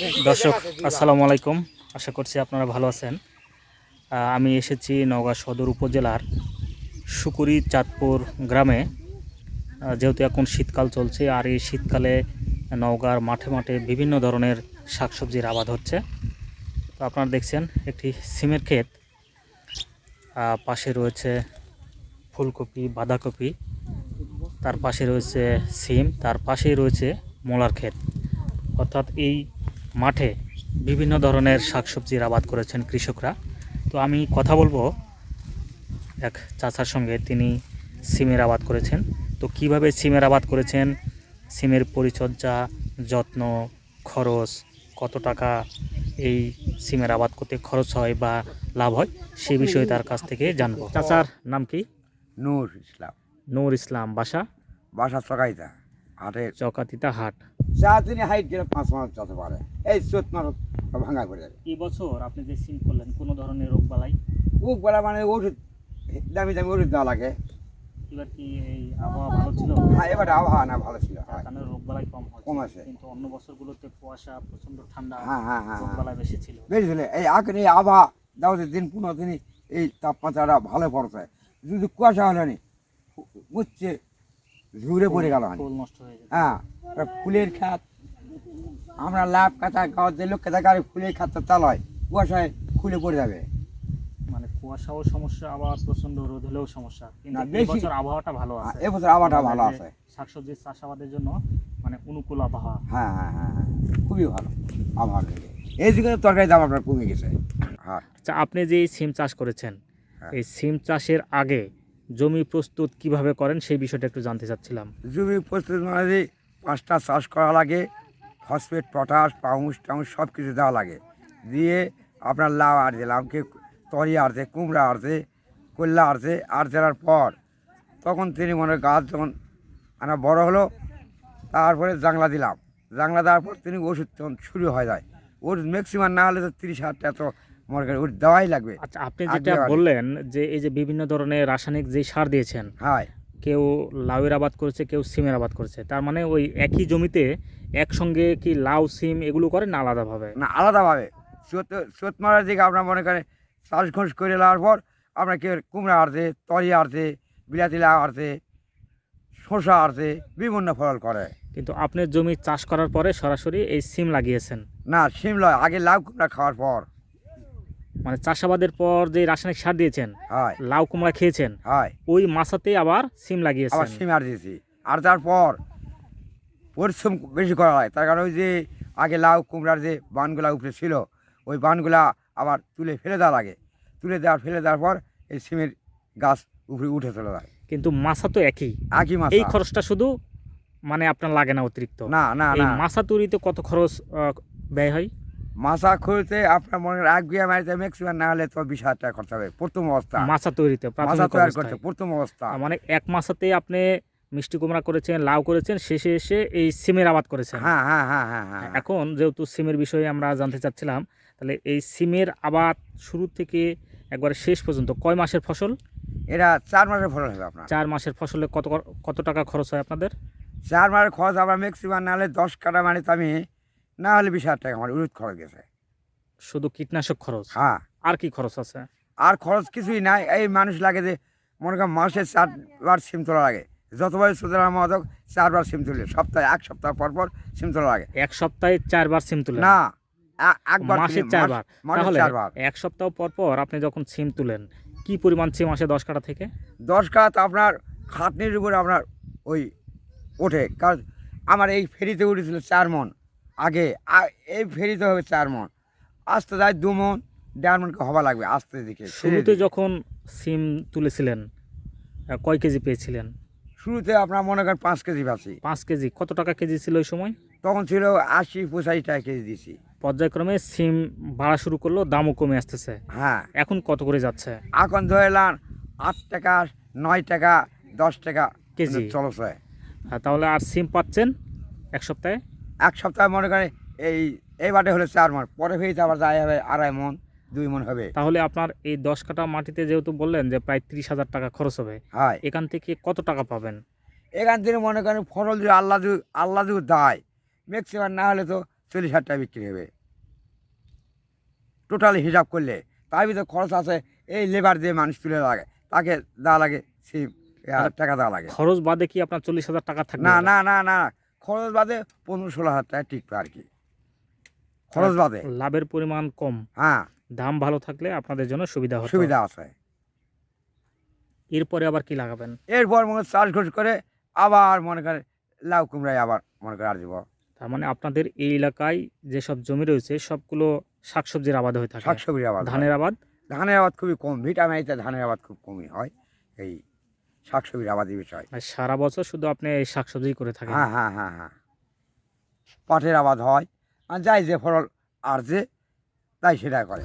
দর্শক, আসসালামু আলাইকুম। আশা করছি আপনারা ভালো আছেন। আমি এসেছি নওগাঁ সদর উপজেলার সুকুরি চাঁদপুর গ্রামে। যেহেতু এখন শীতকাল চলছে, আর এই শীতকালে নওগাঁর মাঠে মাঠে বিভিন্ন ধরনের শাকসবজির আবাদ হচ্ছে। তো আপনারা দেখছেন, একটি সিমের ক্ষেত। পাশে রয়েছে ফুলকপি, বাঁধাকপি, তার পাশে রয়েছে সিম, তার পাশেই রয়েছে মোলার ক্ষেত। অর্থাৎ এই মাঠে বিভিন্ন ধরনের শাকসবজির আবাদ করেছেন কৃষকরা। তো আমি কথা বলব এক চাচার সঙ্গে তিনি সিমের আবাদ করেছেন। তো কীভাবে সিমের আবাদ করেছেন? সিমের পরিচর্যা যত্ন খরচ কত টাকা এই সিমের আবাদ করতে খরচ হয় বা লাভ হয় সেই বিষয়ে তার কাছ থেকে জানব। চাচার নাম কি? নূর ইসলাম। নূর ইসলাম বাসা? বাসা চকাইতা হাটের। চকাতিতা হাট। চা তিনি হাইট গেলে পাঁচ মাস যত পারে। এই চোদ্দ মাস ভাঙা করে যাবে এই বছর আপনি যে সিম করলেন কোনো ধরনের রোগ বালাই? ওক বেলা মানে ওষুধ দামি দামি ওষুধ দেওয়া লাগে। এবার কি এই আবহাওয়া ভালো ছিল? হ্যাঁ এবার আবহাওয়া না ভালো ছিল হ্যাঁ। কারণে রোগ বালাই কম হয় কম আছে। কিন্তু অন্য বছরগুলোতে কুয়াশা প্রচণ্ড ঠান্ডা হ্যাঁ হ্যাঁ হ্যাঁ রোগ হ্যাঁ। বালাই বেশি ছিল। বেশি ছিল। এই এখন এই আবহাওয়া দাও যে দিন পনেরো দিনই এই তাপমাত্রাটা ভালো পড়ছে। যদি কুয়াশা হলো নি ঝুড়ে পড়ে গেল ফুল নষ্ট হয়ে হ্যাঁ ফুলের খাত আমরা লাভ কাঁচা গাঁৱত যে লোক কাঁচা গাড়ি ফুলের খাতটা চালায় কুয়াশায় খুলে পড়ে যাবে। মানে কুয়াশাও সমস্যা আবার প্রচণ্ড রোদ হলেও সমস্যা। কিন্তু না, এই বেশি- বছর আবহাওয়াটা ভালো আছে। এবছর আবহাওয়াটা ভালো আছে। শাকসবজির চাষাবাদের জন্য মানে অনুকূল আবহাওয়া। হ্যাঁ হ্যাঁ হ্যাঁ হ্যাঁ খুবই ভালো আবহাওয়া এই দিকে তরকারি দাম আপনার কমে গেছে। হ্যাঁ আচ্ছা আপনি যে সিম চাষ করেছেন হ্যাঁ। এই সিম চাষের আগে জমি প্রস্তুত কীভাবে করেন সেই বিষয়টা একটু জানতে চাচ্ছিলাম। জমি প্রস্তুত মানে পাঁচটা চাষ করা লাগে, ফসফেট, পটাশ পাউস টাউস সব কিছু দেওয়া লাগে। দিয়ে আপনার লাউ আর লাউকে তরি আরছে কুমড়া আরছে কল্লা আরছে আর দেওয়ার পর তখন তিনি মনে গাছ যখন আনা বড় হলো, তারপরে জাংলা দিলাম। জাংলা দেওয়ার পর তিনি ওষুধ তখন শুরু হয়ে যায়। ওষুধ ম্যাক্সিমাম না হলে তো তিরিশ হাজার টাকা তো মনে করেন ওষুধ দেওয়াই লাগবে। আচ্ছা আপনি যেটা বললেন যে এই যে বিভিন্ন ধরনের রাসায়নিক যে সার দিয়েছেন হ্যাঁ। কেউ লাউয়ের আবাদ করেছে কেউ সিমের আবাদ করেছে তার মানে ওই একই জমিতে একসঙ্গে কি লাউ সিম এগুলো করেন না আলাদাভাবে? না আলাদাভাবে। চোত চোত মারার দিকে আপনার মনে করেন চাষ ঘোষ করে নেওয়ার পর আপনার কেউ কুমড়া আরছে তরি আরছে বিলাতি লাউ আরছে শসা আরছে বিভিন্ন ফল করে। কিন্তু আপনি জমি চাষ করার পরে সরাসরি এই সিম লাগিয়েছেন? না শিমলা আগে লাউ কুমড়া খাওয়ার পর। মানে চাষাবাদের পর যে রাসায়নিক সার দিয়েছেন লাউ কুমড়া খেয়েছেন হয়। ওই মাসাতে আবার সিম আবার লাগিয়েছেন শিম আর দিয়েছি। আর তারপর পরিশ্রম বেশি করা হয় তার কারণ ওই যে আগে লাউ কুমড়ার যে বানগুলা উপরে ছিল ওই বানগুলা আবার তুলে ফেলে দেওয়া লাগে। তুলে দেওয়ার ফেলে দেওয়ার পর এই সিমের গাছ উপরে উঠে চলে যায়। কিন্তু মাছা তো একই। একই মাছ। এই খরচটা শুধু মানে আপনার লাগে না অতিরিক্ত? না না মাসা তৈরিতে কত খরচ ব্যয় হয়? মাছা খুলতে আপনার মনে এক বিঘা মারিতে ম্যাক্সিমাম না হলে তো বিশ হাজার টাকা খরচ হবে। প্রথম অবস্থা। মাছা তৈরিতে মাছা তৈরি করতে প্রথম অবস্থা। মানে এক মাসাতে আপনি মিষ্টি কুমড়া করেছেন লাউ করেছেন শেষে এসে এই সিমের আবাদ করেছেন। হ্যাঁ হ্যাঁ হ্যাঁ হ্যাঁ হ্যাঁ। এখন যেহেতু সিমের বিষয়ে আমরা জানতে চাচ্ছিলাম তাহলে এই সিমের আবাদ শুরু থেকে একবারে শেষ পর্যন্ত কয় মাসের ফসল? এরা চার মাসের ফসল হবে আপনার। চার মাসের ফসলে কত কত টাকা খরচ হয় আপনাদের? চার মাসের খরচ আমার ম্যাক্সিমাম না হলে দশ কাটা মানে তো আমি না হলে বিশ হাজার টাকা আমার উরুদ খরচ গেছে। শুধু কীটনাশক খরচ? হ্যাঁ। আর কি খরচ আছে? আর খরচ কিছুই নাই। এই মানুষ লাগে যে মনে করেন মাসে চারবার সিম তোলা লাগে। যতবার সুতরাং মদক চারবার সিম তুলে। সপ্তাহে এক সপ্তাহ পর পর সিম তোলা লাগে। এক সপ্তাহে চারবার সিম তুলে না একবার মাসে চারবার? তাহলে চারবার। এক সপ্তাহ পর পর আপনি যখন সিম তুলেন কি পরিমাণ সিম আসে দশ কাটা থেকে? দশ কাত আপনার খাটনির উপরে আপনার ওই ওঠে। কারণ আমার এই ফেরিতে উঠেছিল চার মন। আগে এই ফেরিতে হবে চার মন। আসতে যায় দু মন দেড় মনকে হওয়া লাগবে আস্তে দিকে শুরুতে যখন সিম তুলেছিলেন কয় কেজি পেয়েছিলেন? শুরুতে আপনার মনে করেন পাঁচ কেজি পাচ্ছি পাঁচ কেজি কত টাকা কেজি ছিল ওই সময়? তখন ছিল আশি পঁচাশি টাকা কেজি দিয়েছি পর্যায়ক্রমে সিম বাড়া শুরু করল দামও কমে আসতেছে। হ্যাঁ। এখন কত করে যাচ্ছে? এখন ধরে এলাম আট টাকা নয় টাকা দশ টাকা কেজি। চলছে। হ্যাঁ তাহলে আর সিম পাচ্ছেন এক সপ্তাহে? এক সপ্তাহে মনে করে এই এই বাটে হলে চার মন পরে ফেরিতে আবার যায় হবে আড়াই মন দুই মন হবে। তাহলে আপনার এই দশ কাটা মাটিতে যেহেতু বললেন যে প্রায় ত্রিশ হাজার টাকা খরচ হবে হয়। এখান থেকে কত টাকা পাবেন? এখান থেকে মনে করেন ফসল যদি আল্লাহ যদি আল্লাহ যদি দেয় ম্যাক্সিমাম না হলে তো চল্লিশ হাজার টাকা বিক্রি হবে। টোটালি হিসাব করলে তার ভিতরে খরচ আছে এই লেবার দিয়ে মানুষ তুলে লাগে তাকে দেওয়া লাগে সিম টাকা দেওয়া লাগে। খরচ বাদে কি আপনার চল্লিশ হাজার টাকা থাকে না না না না খরচ বাদে পনেরো ষোলো হাজার টাকা টিকবে আর কি। খরচ বাদে। লাভের পরিমাণ কম। হ্যাঁ। দাম ভালো থাকলে আপনাদের জন্য সুবিধা সুবিধা আছে। এরপরে আবার কি লাগাবেন? এরপর মনে চাষ ঘুষ করে আবার মনে করে লাউ কুমড়াই আবার মনে করে আর দিব। তার মানে আপনাদের এই এলাকায় যেসব জমি রয়েছে সবগুলো শাকসবজির আবাদ হয়ে থাকে। শাকসবজি আবাদ ধানের আবাদ? ধানের আবাদ খুবই কম। ভিটামিনতে ধানের আবাদ খুব কমই হয়। এই শাকসবজির আবাদি বিষয়। আর সারা বছর শুধু আপনি এই শাকসবজি করে থাকেন? হ্যাঁ হ্যাঁ হ্যাঁ হ্যাঁ। পাটের আবাদ হয় আর যাই যে ফল আর যে তাই সেটা করে।